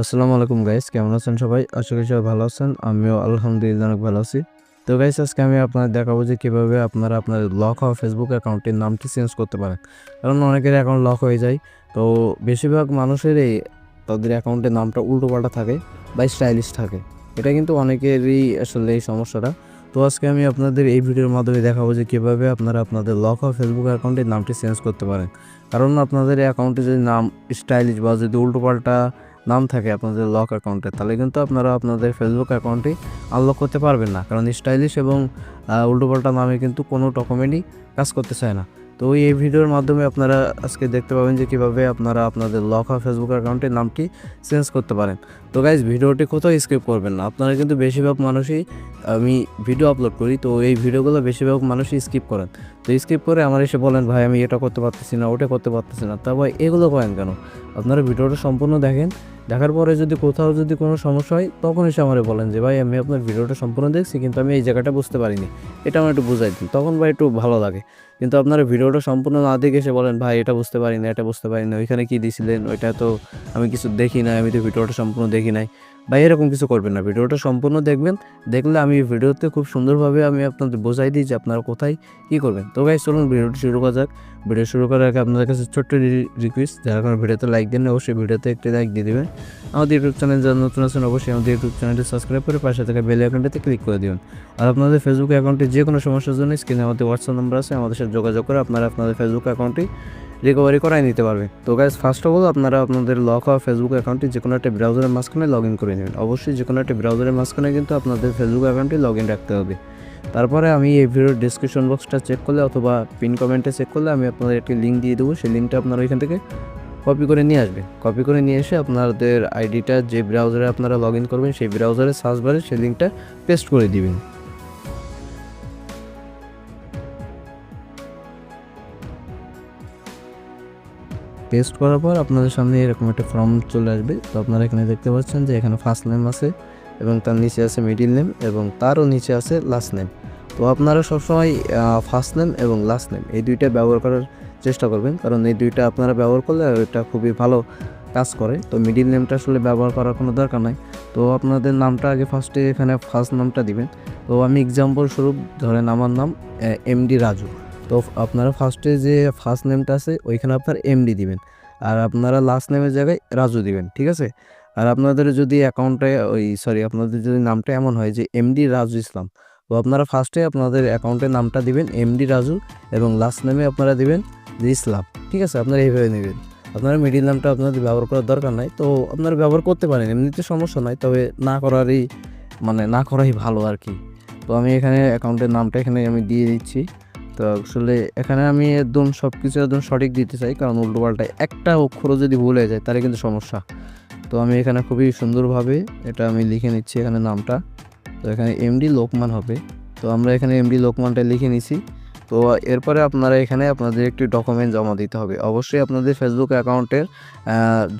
আসসালামু আলাইকুম গাইস কেমন আছেন সবাই? আশা করি সবাই ভালো আছেন, আমিও আলহামদুলিল্লাহ অনেক ভালো আছি। তো গাইস আজকে আমি আপনাদের দেখাবো যে কীভাবে আপনারা আপনার লক হওয়া ফেসবুক অ্যাকাউন্টের নামটি চেঞ্জ করতে পারেন। কারণ অনেকের অ্যাকাউন্ট লক হয়ে যায়, তো বেশিরভাগ মানুষেরই তাদের অ্যাকাউন্টের নামটা উল্টোপাল্টা থাকে বা স্টাইলিশ থাকে। এটা কিন্তু অনেকেরই আসলে এই সমস্যাটা। তো আজকে আমি আপনাদের এই ভিডিওর মাধ্যমে দেখাবো যে কীভাবে আপনারা আপনাদের লক হওয়া ফেসবুক অ্যাকাউন্টের নামটি চেঞ্জ করতে পারেন। কারণ আপনাদের অ্যাকাউন্টে যদি নাম স্টাইলিশ বা যদি উল্টোপাল্টা নাম থাকে আপনাদের লক অ্যাকাউন্টে তাহলে কিন্তু আপনারা আপনাদের ফেসবুক অ্যাকাউন্টটি আনলক করতে পারবেন না। কারণ স্টাইলিশ এবং উল্টোপাল্টা নামে কিন্তু কোনো ডকুমেন্টই কাজ করতে চায় না। তো এই ভিডিওর মাধ্যমে আপনারা আজকে দেখতে পাবেন যে কীভাবে আপনারা আপনাদের লক আর ফেসবুক অ্যাকাউন্টের নামটি চেঞ্জ করতে পারেন। তো গাইজ ভিডিওটি কোথাও স্কিপ করবেন না। আপনারা কিন্তু বেশিরভাগ মানুষই, আমি ভিডিও আপলোড করি, তো এই ভিডিওগুলো বেশিরভাগ মানুষই স্কিপ করেন। তো স্কিপ করে আমার এসে বলেন, ভাই, আমি এটা করতে পারতেছি না, ওটা করতে পারতেছি না। তা ভাই, এগুলো করেন কেন? আপনারা ভিডিওটা সম্পূর্ণ দেখেন। দেখার পরে যদি কোথাও যদি কোনো সমস্যা হয়, তখন এসে আমারে বলেন যে, ভাই, আমি আপনার ভিডিওটা সম্পূর্ণ দেখছি, কিন্তু আমি এই জায়গাটা বুঝতে পারিনি। এটা আমার একটু বুঝাই দিন। তখন ভাই একটু ভালো লাগে। কিন্তু আপনারা ভিডিওটা সম্পূর্ণ না দেখে এসে বলেন, ভাই, এটা বুঝতে পারি না এটা বুঝতে পারি না ওইখানে কী দিয়েছিলেন ওইটা তো আমি কিছু দেখি না আমি তো ভিডিওটা সম্পূর্ণ দেখি নাই বা এরকম কিছু করবেন না। ভিডিওটা সম্পূর্ণ দেখবেন। দেখলে আমি ভিডিওতে খুব সুন্দরভাবে আমি আপনাদের বোঝাই দিই যে আপনারা কোথায় কী করবেন। তো গাইজ চলুন ভিডিওটি শুরু করা যাক। ভিডিও শুরু করার আগে আপনাদের কাছে ছোট্ট রিকোয়েস্ট যারা কোনো ভিডিওতে লাইক দেন অবশ্যই ভিডিওতে একটি লাইক দিয়ে দেবেন। আমাদের ইউটিউব চ্যানেল যারা নতুন আছেন, অবশ্যই আমাদের ইউটিউব চ্যানেলটি সাবস্ক্রাইব করে পাশে থাকা বেল অ্যাকাউন্টে ক্লিক করে দিবেন। আর আপনাদের ফেসবুক অ্যাকাউন্টে যে কোনো সমস্যার জন্য স্ক্রিনে আমাদের হোয়াটসঅ্যাপ নাম্বার আছে, আমাদের সাথে যোগাযোগ করে আপনারা আপনাদের ফেসবুক অ্যাকাউন্টটি রিকভারি করাই নিতে পারবে। তো গাইজ ফার্স্ট অফ অল আপনারা আপনাদের লক হওয়া ফেসবুক অ্যাকাউন্টটি যে কোনো একটা ব্রাউজারের মাঝখানে লগ ইন করে নেবেন। অবশ্যই যে কোনো একটা ব্রাউজারের মাঝখানে কিন্তু আপনাদের ফেসবুক অ্যাকাউন্টটি লগ ইন রাখতে হবে। তারপরে আমি এই ভিডিওর ডিসক্রিপশন বক্সটা চেক করলে অথবা পিন কমেন্টে চেক করলে আমি আপনাদের একটি লিঙ্ক দিয়ে দেবো। সেই লিঙ্কটা আপনারা ওইখান থেকে কপি করে নিয়ে আসবেন। কপি করে নিয়ে এসে আপনাদের আইডিটা যে ব্রাউজারে আপনারা লগ ইন করবেন, সেই ব্রাউজারে সার্চ বারে সেই লিঙ্কটা পেস্ট করে দিবেন। পেস্ট করার পর আপনাদের সামনে এরকম একটা ফর্ম চলে আসবে। তো আপনারা এখানে দেখতে পাচ্ছেন যে এখানে ফার্স্ট নেম আছে এবং তার নিচে আছে মিডিল নেম এবং তারও নিচে আছে লাস্ট নেম তো আপনারা সবসময় ফার্স্ট নেম এবং লাস্ট নেম এই দুইটা ব্যবহার করার চেষ্টা করবেন। কারণ এই দুইটা আপনারা ব্যবহার করলে এটা খুবই ভালো কাজ করে। তো মিডিল নেমটা আসলে ব্যবহার করার কোনো দরকার নাই। তো আপনাদের নামটা আগে ফার্স্টে এখানে ফার্স্ট নামটা দিবেন। তো আমি এক্সাম্পল স্বরূপ ধরেন আমার নাম এমডি রাজু। তো আপনারা ফার্স্টে যে ফার্স্ট নেমটা আছে, ওইখানে আপনার এমডি দিবেন। আর আপনারা লাস্ট নেমের জায়গায় রাজু দিবেন, ঠিক আছে? আর আপনাদের যদি অ্যাকাউন্টে ওই সরি আপনাদের যদি নামটা এমন হয় যে এমডি রাজু ইসলাম, তো আপনারা ফার্স্টে আপনাদের অ্যাকাউন্টের নামটা দিবেন এমডি রাজু এবং লাস্ট নেমে আপনারা দিবেন যে ইসলাম, ঠিক আছে? আপনারা এইভাবে নেবেন। আপনারা মিডিল নামটা আপনাদের ব্যবহার করার দরকার নাই, তো আপনারা ব্যবহার করতে পারেন, এমনিতে সমস্যা নাই, তবে না করারই মানে না করাই ভালো আর কি। তো আমি এখানে অ্যাকাউন্টের নামটা এখানে আমি দিয়ে দিচ্ছি। তো আসলে এখানে আমি একদম সব কিছু একদম সঠিক দিতে চাই, কারণ উল্টোপাল্টা একটা অক্ষরও যদি ভুল যায় তাহলে কিন্তু সমস্যা। তো আমি এখানে খুবই সুন্দরভাবে এটা আমি লিখে নিচ্ছি এখানে নামটা। তো এখানে এমডি লোকমান হবে। তো আমরা এখানে এমডি লোকমানটা লিখে নিছি। তো এরপরে আপনারা এখানে আপনাদের একটি ডকুমেন্ট জমা দিতে হবে। অবশ্যই আপনাদের ফেসবুক অ্যাকাউন্টের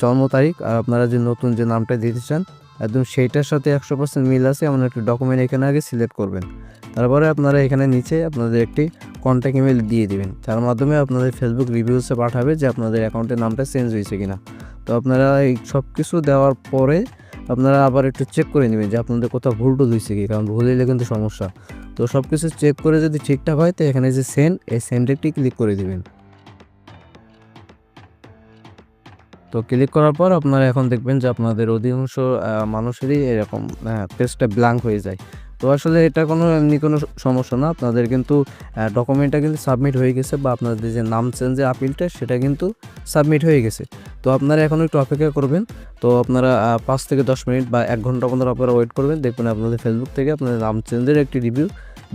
জন্ম তারিখ আর আপনারা যে নতুন যে নামটা দিতে চান, একদম সেইটার সাথে একশো পার্সেন্ট মিল আছে। এমন একটি ডকুমেন্ট এখানে আগে সিলেক্ট করবেন। তারপরে আপনারা এখানে নিচে আপনাদের একটি কন্ট্যাক্ট ইমেল দিয়ে দিবেন। যার মাধ্যমে আপনাদের ফেসবুক রিভিউসে পাঠাবে যে আপনাদের অ্যাকাউন্টের নামটা চেঞ্জ হয়েছে কিনা। তো আপনারা এই সব কিছু দেওয়ার পরে আপনারা আবার একটু চেক করে নেবেন যে আপনাদের কোথাও ভুল টুল হয়েছে কি, কারণ ভুল হলে কিন্তু সমস্যা। তো সব কিছু চেক করে যদি ঠিকঠাক হয়, তো এখানে যে সেন্ড এই সেন্ড একটি ক্লিক করে দিবেন। তো ক্লিক করার পর আপনারা এখন দেখবেন যে আপনাদের অধিকাংশ মানুষেরই এরকম পেজটা ব্ল্যাঙ্ক হয়ে যায়। তো আসলে এটা কোনো এমনি কোনো সমস্যা না। আপনাদের কিন্তু ডকুমেন্টটা কিন্তু সাবমিট হয়ে গেছে বা আপনাদের যে নাম চেঞ্জের আপিলটা সেটা কিন্তু সাবমিট হয়ে গেছে। তো আপনারা এখন একটু অপেক্ষা করবেন। তো আপনারা পাঁচ থেকে দশ মিনিট বা এক ঘণ্টা পর্যন্ত আপনারা ওয়েট করবেন। দেখবেন আপনাদের ফেসবুক থেকে আপনাদের নাম চেঞ্জের একটি রিভিউ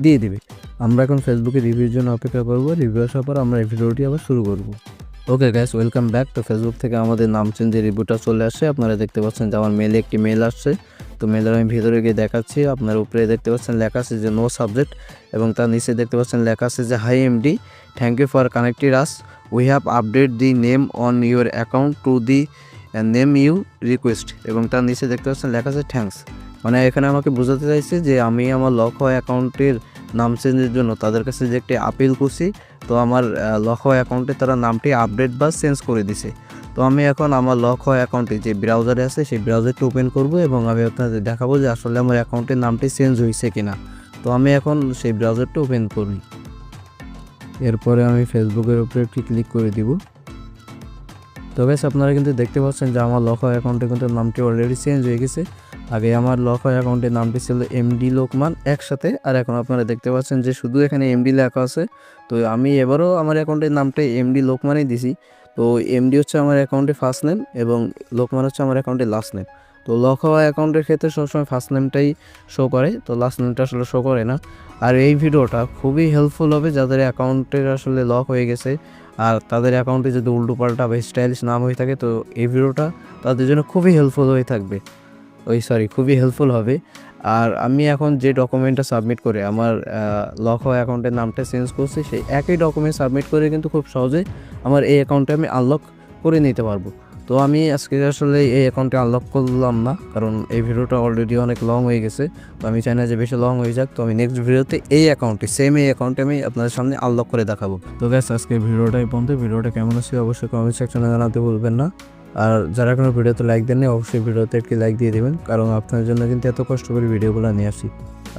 দিয়ে দেবে। আমরা এখন ফেসবুকে রিভিউর জন্য অপেক্ষা করব। রিভিউ আসার পর আমরা এই ভিডিওটি আবার শুরু করব। ওকে গ্যাস ওয়েলকাম ব্যাক তো ফেসবুক থেকে আমাদের নাম চেঞ্জের রিভিউটা চলে আসছে আপনারা দেখতে পাচ্ছেন যে আমার মেলে একটি মেল আসছে। তো মেলের আমি ভিতরে গিয়ে দেখাচ্ছি। আপনার উপরে দেখতে পাচ্ছেন লেখা আছে যে নো সাবজেক্ট এবং তার নিচে দেখতে পাচ্ছেন লেখা আছে যে hi MD thank you for connected as we have update the name on your account to the name you request এবং তার নিচে দেখতে পাচ্ছেন লেখা আছে থ্যাঙ্কস মানে এখানে আমাকে বোঝাতে চাইছে যে, আমি আমার লক হওয়া অ্যাকাউন্টের নাম চেঞ্জের জন্য তাদের কাছে যে একটি আপিল করছি তো আমার হওয়া অ্যাকাউন্টে তারা নামটি আপডেট বা চেঞ্জ করে দিছে। তো আমি এখন আমার লক হওয়া অ্যাকাউন্টে যে ব্রাউজারে আছে, সেই ব্রাউজারটি ওপেন করব এবং আমি আপনাদের দেখাবো যে আসলে আমার অ্যাকাউন্টের নামটি চেঞ্জ হয়েছে কিনা। তো আমি এখন সেই ব্রাউজারটি ওপেন করি। এরপরে আমি ফেসবুকের উপরে একটি ক্লিক করে দিব। তো বেশ, আপনারা কিন্তু দেখতে পাচ্ছেন যে আমার লক অ্যাকাউন্টে কিন্তু নামটি অলরেডি চেঞ্জ হয়ে গেছে। আগে আমার লক অ্যাকাউন্টের নামটি ছিল এমডি লোকমান একসাথে, আর এখন আপনারা দেখতে পাচ্ছেন যে শুধু এখানে এমডি লেখা আছে। তো আমি এবারও আমার অ্যাকাউন্টের নামটা এমডি লোকমানই দিছি। তো এমডি হচ্ছে আমার অ্যাকাউন্টে ফার্স্ট নেম এবং লোকমান হচ্ছে আমার অ্যাকাউন্টে লাস্ট নেম তো লক হওয়া অ্যাকাউন্টের ক্ষেত্রে সবসময় ফার্স্ট নেমটাই শো করে, তো লাস্ট নেমটা আসলে শো করে না। আর এই ভিডিওটা খুবই হেল্পফুল হবে যাদের অ্যাকাউন্টের আসলে লক হয়ে গেছে। আর তাদের অ্যাকাউন্টে যদি উল্টো পাল্টা বা স্টাইলিশ নাম হয়ে থাকে, তো এই ভিডিওটা তাদের জন্য খুবই হেল্পফুল হয়ে থাকবে। ওই সরি খুবই হেল্পফুল হবে। আর আমি এখন যে ডকুমেন্টটা সাবমিট করে, আমার লক হওয়া অ্যাকাউন্টের নামটা চেঞ্জ করছি, সেই একই ডকুমেন্ট সাবমিট করে কিন্তু খুব সহজেই আমার এই অ্যাকাউন্টে আমি আনলক করে নিতে পারব। তো আমি আজকে আসলে এই অ্যাকাউন্টে আনলক করলাম না, কারণ এই ভিডিওটা অলরেডি অনেক লং হয়ে গেছে। তো আমি চাই না যে বেশি লং হয়ে যাক, তো আমি নেক্সট ভিডিওতে এই অ্যাকাউন্টে সেম এই অ্যাকাউন্টে আমি আপনাদের সামনে আনলক করে দেখাবো। তো গ্যাস আজকে ভিডিওটাই পর্যন্ত। ভিডিওটা কেমন আছে অবশ্যই কমেন্ট সেকশনে জানাতে ভুলবেন না। আর যারা কোনো ভিডিওতে লাইক দেননি অবশ্যই ভিডিওতে একটি লাইক দিয়ে দেবেন, কারণ আপনার জন্য কিন্তু এত কষ্ট করে ভিডিওগুলো নিয়ে আসি।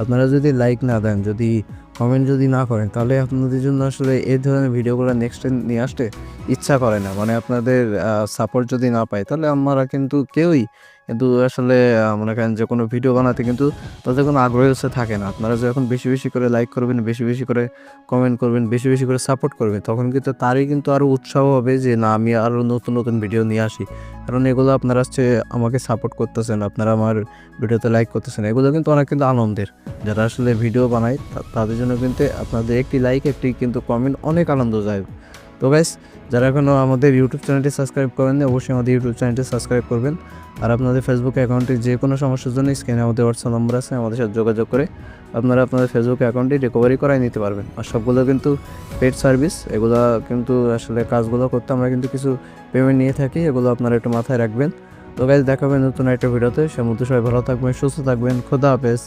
আপনারা যদি লাইক না দেন, যদি কমেন্ট যদি না করেন, তাহলে আপনাদের জন্য আসলে এই ধরনের ভিডিওগুলো নেক্সট টাইম নিয়ে আসতে ইচ্ছা করে না। মানে আপনাদের সাপোর্ট যদি না পাই তাহলে আমরা কিন্তু কেউই কিন্তু আসলে মনে করেন যে কোনো ভিডিও বানাতে কিন্তু তাদের কোনো আগ্রহ হচ্ছে থাকে না। আপনারা যখন বেশি বেশি করে লাইক করবেন, বেশি বেশি করে কমেন্ট করবেন, বেশি বেশি করে সাপোর্ট করবেন, তখন কিন্তু তারই কিন্তু আরও উৎসাহ হবে যে না, আমি আরও নতুন নতুন ভিডিও নিয়ে আসি। কারণ এগুলো আপনারা হচ্ছে আমাকে সাপোর্ট করতেছেন, আপনারা আমার ভিডিওতে লাইক করতেছেন, এগুলো কিন্তু অনেক কিন্তু আনন্দের। যারা আসলে ভিডিও বানায় তাদের জন্য কিন্তু আপনাদের একটি লাইক একটি কিন্তু কমেন্ট অনেক আনন্দ যায়। তো গাইস যারা এখনও আমাদের ইউটিউব চ্যানেলটি সাবস্ক্রাইব করেননি, অবশ্যই আমাদের ইউটিউব চ্যানেলটি সাবস্ক্রাইব করবেন। আর আপনাদের ফেসবুক অ্যাকাউন্টে যে কোনো সমস্যার জন্য স্ক্রিনে আমাদের হোয়াটসঅ্যাপ নম্বর আছে, আমাদের সাথে যোগাযোগ করে আপনারা আপনাদের ফেসবুক অ্যাকাউন্টটি রিকভারি করাই নিতে পারবেন। আর সবগুলো কিন্তু পেড সার্ভিস এগুলো কিন্তু আসলে কাজগুলো করতে আমরা কিন্তু কিছু পেমেন্ট নিয়ে থাকি, এগুলো আপনারা একটু মাথায় রাখবেন। তো গাইজ দেখাবেন নতুন একটা ভিডিওতে সে মধ্যে সবাই ভালো থাকবেন, সুস্থ থাকবেন, খোদা হাফেজ।